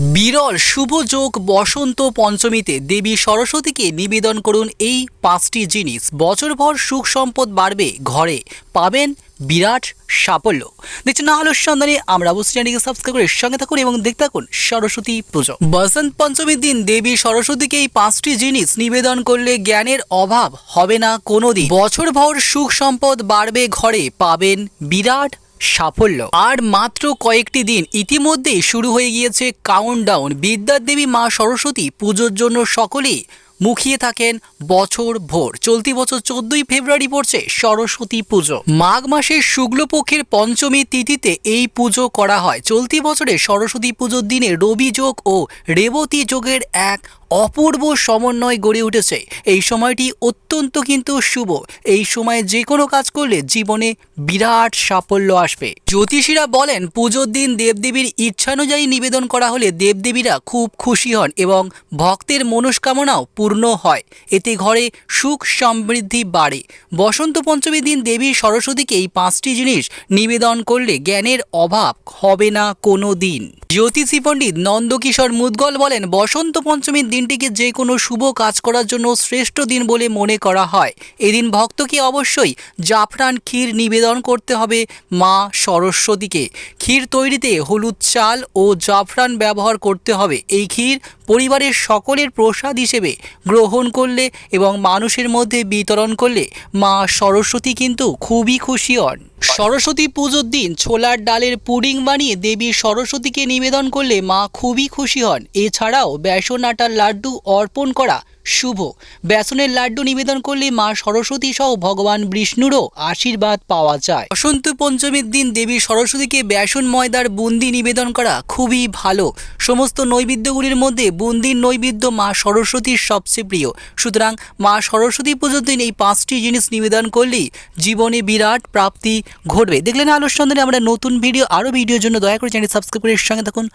বিরল শুভ যোগ বসন্ত পঞ্চমীতে দেবী সরস্বতীকে নিবেদন করুন এই পাঁচটি জিনিস। বছরভর সুখ সম্পদ বাড়বে, ঘরে পাবেন বিরাট সাফল্য। দেখছেন না আলোর সন্ধানে, আমরা অবশ্যই চ্যানেলকে সাবস্ক্রাইব করে সঙ্গে থাকুন এবং দেখতে থাকুন সরস্বতী পুজো। বসন্ত পঞ্চমীর দিন দেবী সরস্বতীকে এই পাঁচটি জিনিস নিবেদন করলে জ্ঞানের অভাব হবে না কোনোদিন। বছরভর সুখ সম্পদ বাড়বে, ঘরে পাবেন বিরাট সাফল্য। আর মাত্র কয়েকটি দিন ইতিমধ্যেই শুরু হয়ে গিয়েছে কাউন্টডাউন বিদ্যার দেবী মা সরস্বতী পুজোর জন্য সকলেই মুখিয়ে থাকেন বছর ভোর। চলতি বছর চোদ্দই ফেব্রুয়ারি পড়ছে সরস্বতী পুজো। মাঘ মাসের শুক্লপক্ষের পঞ্চমী তিথিতে এই পুজো করা হয়। চলতি বছরে সরস্বতী পুজোর দিনে রবি যোগ ও রেবতী যোগের এক অপূর্ব সমন্বয় গড়ে উঠেছে। এই সময়টি অত্যন্ত কিন্তু শুভ। এই সময়ে যে কোনো কাজ করলে জীবনে বিরাট সাফল্য আসবে। জ্যোতিষীরা বলেন, পুজোর দিন দেবদেবীর ইচ্ছানুযায়ী নিবেদন করা হলে দেবদেবীরা খুব খুশি হন এবং ভক্তের মনস্কামনাও পূর্ণ হয়। এতে ঘরে সুখ সমৃদ্ধি বাড়ে। বসন্ত পঞ্চমীর দিন দেবী সরস্বতীকে এই পাঁচটি জিনিস নিবেদন করলে জ্ঞানের অভাব হবে না কোনো দিন। জ্যোতিষী পণ্ডিত নন্দকিশোর মুদগল বলেন, বসন্ত পঞ্চমীর দিনটিকে যে কোনো শুভ কাজ করার জন্য শ্রেষ্ঠ দিন বলে মনে করা হয়। এদিন ভক্তকে অবশ্যই জাফরান ক্ষীর নিবেদন করতে হবে মা সরস্বতীকে। ক্ষীর তৈরিতে হলুদ চাল ও জাফরান ব্যবহার করতে হবে। এই ক্ষীর পরিবারের সকলের প্রসাদ হিসেবে গ্রহণ করলে এবং মানুষের মধ্যে বিতরণ করলে মা সরস্বতী কিন্তু খুবই খুশি হন। সরস্বতী পুজোর দিন ছোলার ডালের পুডিং বানিয়ে দেবী সরস্বতীকে নিবেদন করলে মা খুবই খুশি হন। এছাড়াও বেসন আটার লাড্ডু অর্পণ করা শুভ। বেসনের লাড্ডু নিবেদন করলে মা সরস্বতী সহ ভগবান বিষ্ণুরও আশীর্বাদ পাওয়া যায়। বসন্ত পঞ্চমীর দিন দেবী সরস্বতীকে বেসন ময়দার বুন্দি নিবেদন করা খুবই ভালো। সমস্ত নৈবেদ্যগুলির মধ্যে বুন্দির নৈবেদ্য মা সরস্বতীর সবচেয়ে প্রিয়। সুতরাং মা সরস্বতী পুজোর দিন এই পাঁচটি জিনিস নিবেদন করলেই জীবনে বিরাট প্রাপ্তি ঘটবে। দেখলেন আলোর সন্ধানে আমরা নতুন ভিডিও, আরও ভিডিওর জন্য দয়া করে চ্যানেল সাবস্ক্রাইব করে সঙ্গে থাকুন।